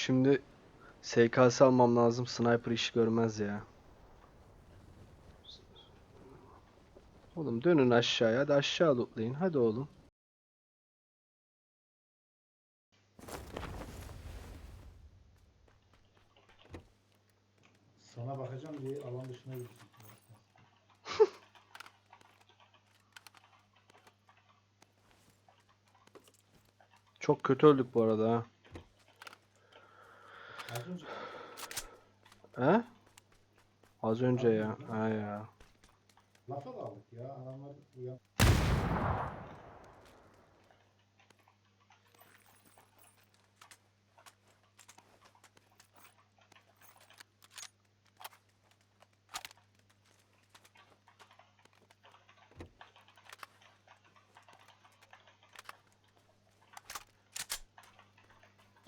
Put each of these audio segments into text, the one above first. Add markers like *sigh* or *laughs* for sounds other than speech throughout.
Şimdi SKS almam lazım. Sniper iş görmez ya. Oğlum dönün aşağıya. Hadi aşağı lootlayın. Hadi oğlum. Sana bakacağım diye alan dışına gittim. *laughs* Çok kötü öldük bu arada ha. Az önce He? Az önce ya. Ha ya. lafa da aldık ya. Adamlar uyan.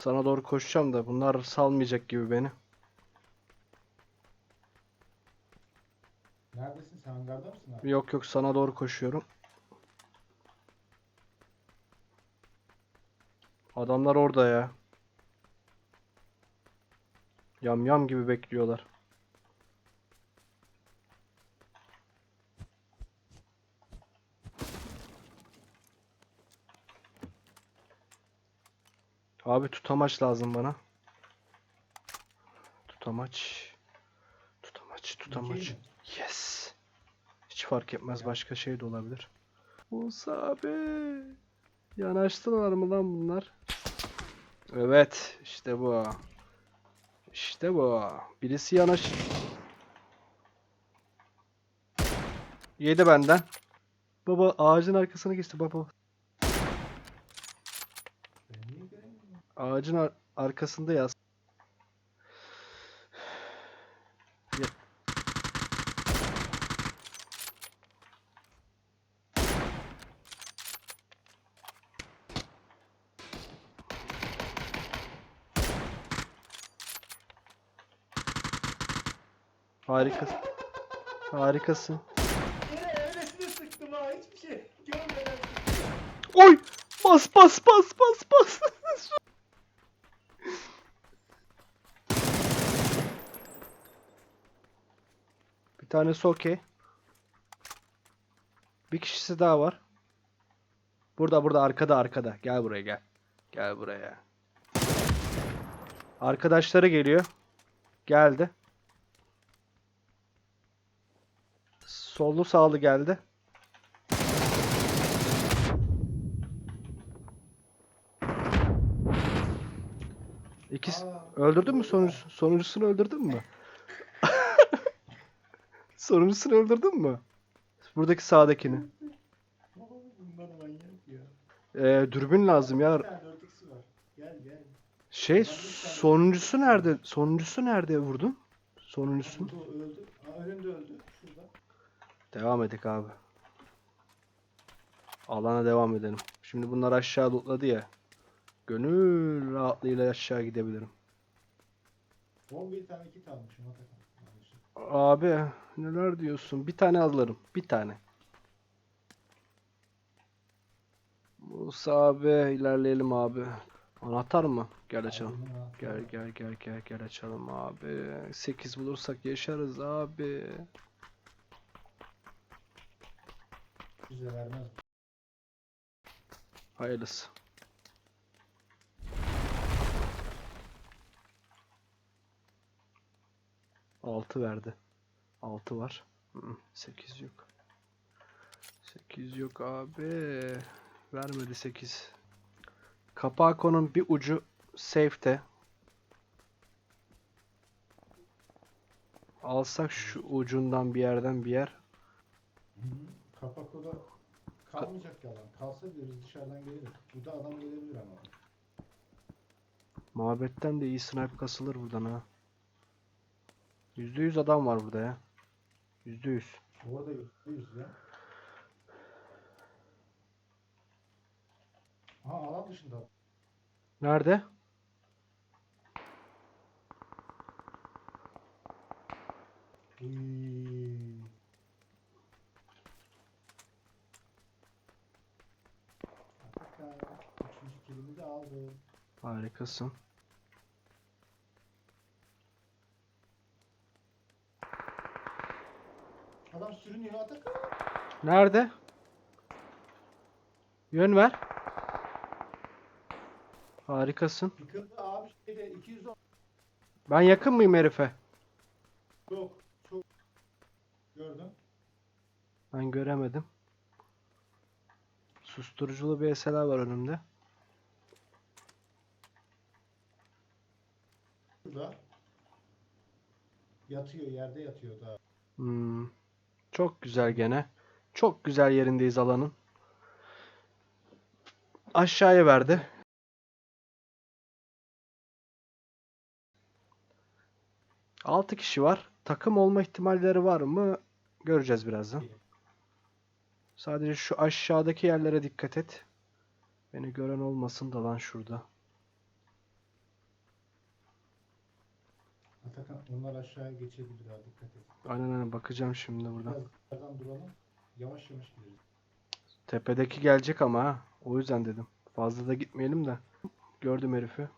Sana doğru koşacağım da bunlar salmayacak gibi beni. Neredesin sen hangarda mısın abi? Yok yok sana doğru koşuyorum. Adamlar orada ya. Yam yam gibi bekliyorlar. Abi tutamaç lazım bana. Tutamaç. Tutamaç, tutamaç. Yes. Hiç fark etmez başka şey de olabilir. Musa abi. Yanaştılar mı lan bunlar? Evet, işte bu. İşte bu. Birisi yanaş. Yedi benden. Baba ağacın arkasına geçti baba. Ağacın ar- arkasında yaz. Ya- Harikasın. Harikasın. Yine öylesine sıktım ha hiçbir şey görmeden. Oy! Bas bas bas bas bas. *laughs* tanesi okey. Bir kişisi daha var. Burada burada arkada arkada. Gel buraya gel. Gel buraya. Arkadaşları geliyor. Geldi. Sollu sağlı geldi. İkisi öldürdün mü sonuncu sonuncusunu öldürdün mü? Sonuncusunu öldürdün mü? Buradaki sağdakini. Ya. Ee, dürbün lazım ya. Bir tane 4x'i var. Gel gel. Şey sonuncusu nerede? Sonuncusu nerede vurdun? Sonuncusu. Devam edik abi. Alana devam edelim. Şimdi bunlar aşağı lootladı ya. Gönül rahatlığıyla aşağı gidebilirim. 11 tane kit almışım. Abi neler diyorsun? Bir tane alırım. Bir tane. Musa abi ilerleyelim abi. Anahtar mı? Gel açalım. Gel gel gel gel gel açalım abi. 8 bulursak yaşarız abi. Bize vermez. Hayırlısı. Altı verdi. Altı var. Hı, Sekiz yok. Sekiz yok abi. Vermedi sekiz. Kapako'nun bir ucu safe'te. Alsak şu ucundan bir yerden bir yer. Hı hı. Kapak oda kalmayacak yalan. Kalsa diyoruz dışarıdan gelir. Burada adam gelebilir ama. Muhabbetten de iyi snipe kasılır buradan ha. Yüzde yüz adam var burada ya. Yüzde yüz. Orada yüz ya. Aha alan dışında. Nerede? Harikasın. Sürünüyor Atakan. Nerede? Yön ver. Harikasın. Yıkıldı abi şeyde 210 Ben yakın mıyım herife? çok çok gördüm. Ben göremedim. Susturuculu bir SLR var önümde. Burada yatıyor yerde yatıyor daha. Hmm. Çok güzel gene. Çok güzel yerindeyiz alanın. Aşağıya verdi. Altı kişi var. Takım olma ihtimalleri var mı? Göreceğiz birazdan. Sadece şu aşağıdaki yerlere dikkat et. Beni gören olmasın da lan şurada. Atakan onlar aşağıya geçebilir ha dikkat et. Aynen aynen bakacağım şimdi buradan. Biraz yukarıdan duralım. Yavaş yavaş gideriz. Tepedeki gelecek ama ha. O yüzden dedim. Fazla da gitmeyelim de. Gördüm herifi.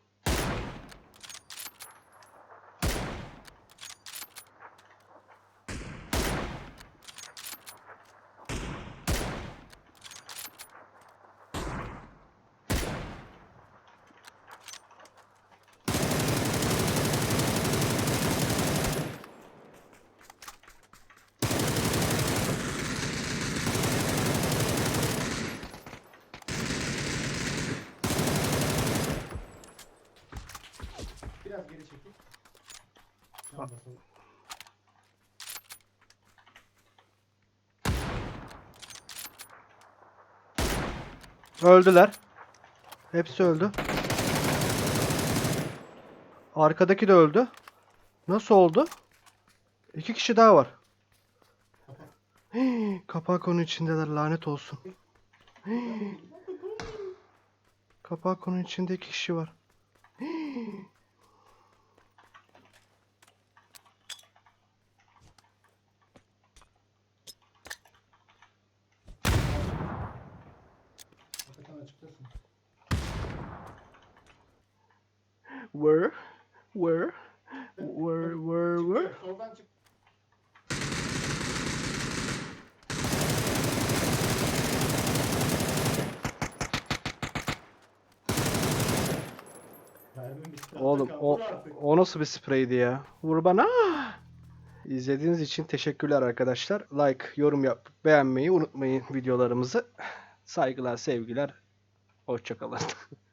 Öldüler. Hepsi öldü. Arkadaki de öldü. Nasıl oldu? İki kişi daha var. *gasps* Kapak onun içindeler lanet olsun. *gasps* Kapak onun içinde iki kişi var. *gasps* *laughs* Where? Where? Where? Where? Where? Çıkıyor, Soldan çık. Mermim bitti. Oğlum o, o nasıl bir spreydi ya? Vur bana. İzlediğiniz için teşekkürler arkadaşlar. Like, yorum yap, beğenmeyi unutmayın videolarımızı. Saygılar, sevgiler. Hoşçakalın. *laughs*